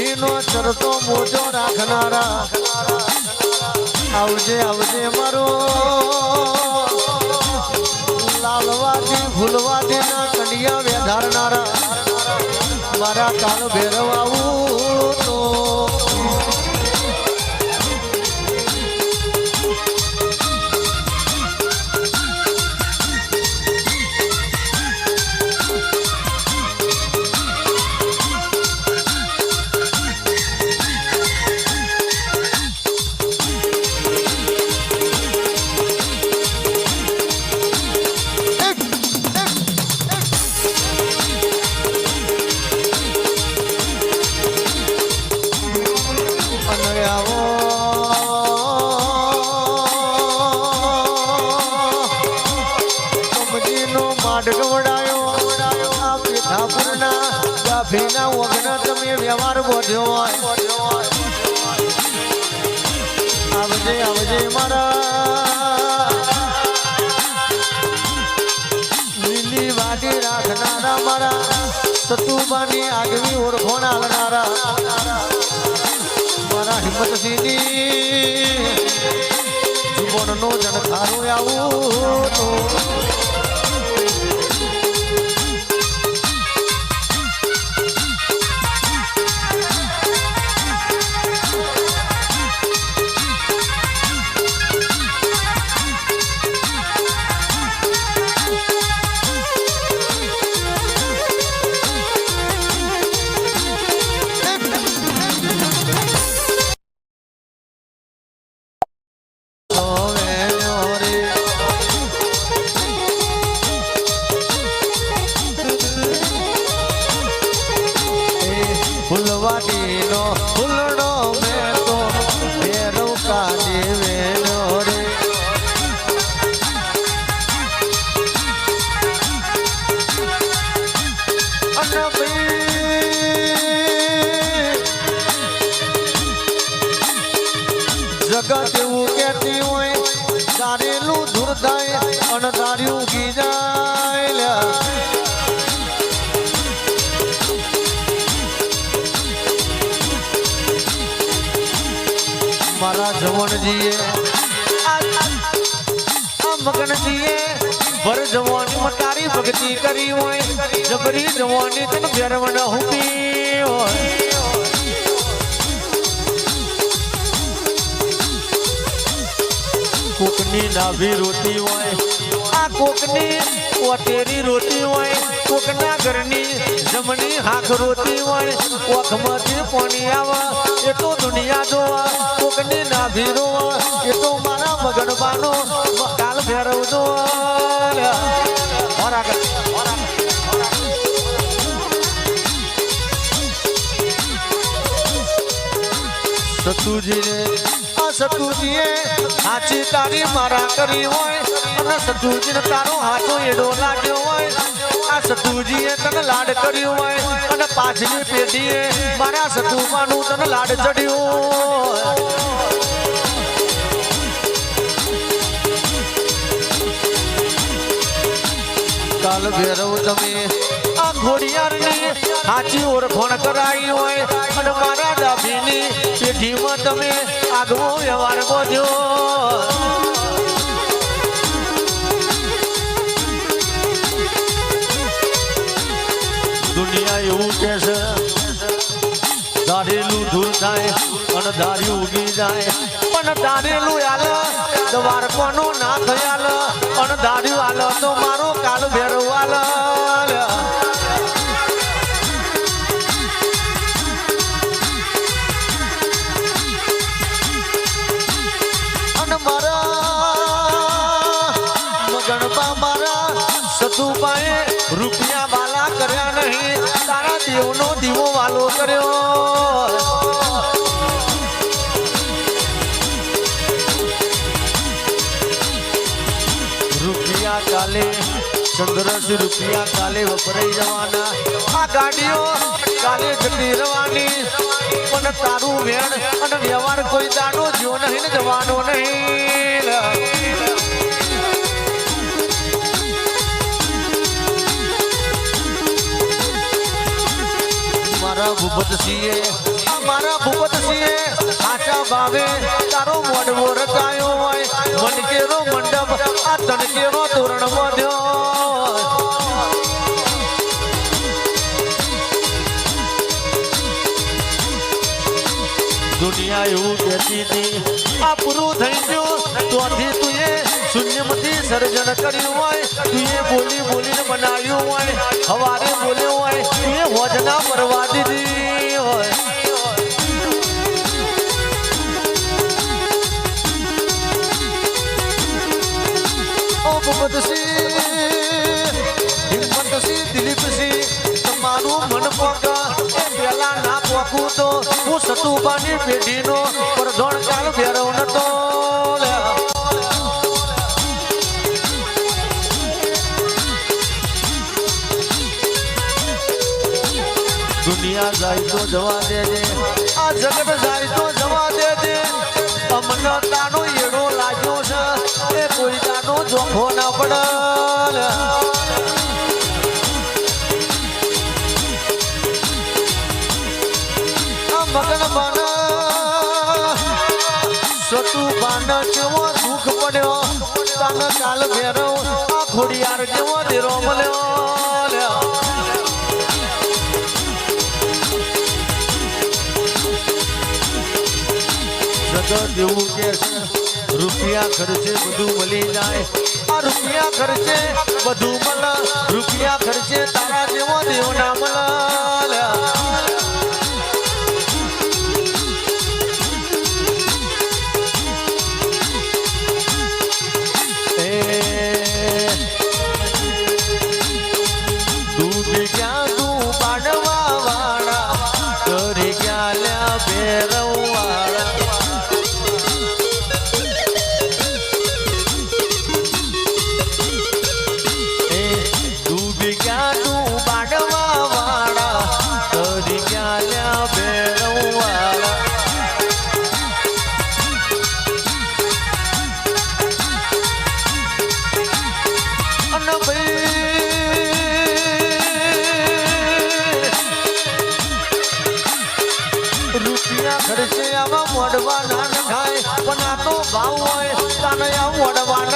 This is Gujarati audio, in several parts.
પેઢીનો ચરતો મોજો રાખનારા. આવજે આવજે મારો. લાલવાથી, ભૂલવાથી ના કંડિયા વેધારનારા. મારા કાલ ભેરવ વગન તમે વ્યવહાર બોધ્યો આવજે આવજે મારા. લીલી વાડી રાખનારા મારા. સતુબાની આગવી ઓળખોણ આવનારા મારા હિંમતસિંહની જીવનનો જનખારો આવું મારા જવણજીએ મગનજીએ ભર જવાની મતારી તારી ભક્તિ કરી હોય. જબરી જવાની તને ભેરવણ હુંપી હોય. કોકની નાભી રોતી હોય. આ કોકની ઓટેરી રોતી હોય. કોકના ઘરની જમણી હાથ રોતી હોય ઓખમાંથી પાણી આવા, એ તો દુનિયા જોવા. કોકની નાભી રોવા, એ તો મારા મગનબાનો કાલ ફેરવ જોવા. સતુજીને આ સતુજીએ હાચી તારી મારા કરી હોય, અને સતુજીને તારો હાથો એડો લાગ્યો હોય. આ સતુજીએ તને લાડ કર્યો હોય અને પાછલી પેઢીએ મારા સતુમાનું તને લાડ ચડ્યું કાલ ભેરવ તમે આ ઘોડિયારની સાચી ઓળખણ કરાઈ હોય અને મારા ડાભીની પેઢીમાં તમે આગવો વ્યવહાર બોધ્યો. ધારેલું દૂર થાય અને ધાર્યું જાય. પણ ધારેલું આલ, દ્વાર કોનો ના થયાલ અને ધાર્યું તો મારો કાલ ભેરવાલ મારા મગણબા મારા સતુ નહીં દેવનો દીવો વાલો કર્યો. રૂપિયા કાલે ચંદ્રસ રૂપિયા કાલે વપરાઈ જવાના. આ ગાડીઓ કાલે જતી રહેવાની પણ તારું વેણ અને વ્યવહાર કોઈ દાડો જો નહીં જવાનો નહીં. મારા ભૂપતસિંહે મારા ભૂપતસિંહે આશા ભાવે તારો મોડવો રચાયો હોય. મનકેરો મંડપ, આ તણકેરો તોરણ બાંધ્યો દુનિયા એવું કહેતી હતી. આ પૂરું થઈ ગયું. તોથી તું એ શૂન્યમાંથી સર્જન કર્યું હોય. એ બોલી બોલીને બનાવ્યું હોય. હવારે બોલ્યો હોય. એ વજના પરવા દીધી. પોકું તો હું સતુબાની પેઢીનો પ્રધોણ કાલ ભેરવ નતો દુનિયા જાય તો જવા દેજે, આ જગત જાય તો જવા દેજે. અમને તાનો એડો લાગ્યો છે, એ કોઈ તાનો જોખો ના પડે મગન બન સતુ બાના જેવો દુઃખ પડ્યો. તાને કાલ ભેરવ આ ખોડિયાર જેવો દેરો મળ્યો. જગત કે રૂપિયા ખર્ચે બધું મળી જાય. આ રૂપિયા ખર્ચે બધું મળે. રૂપિયા ખર્ચે તારા જેવો દેવ ના મળે. ના નખાય પણ આ તો ભાવ હોય તને આ મોડવા ન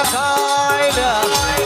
લ્યા.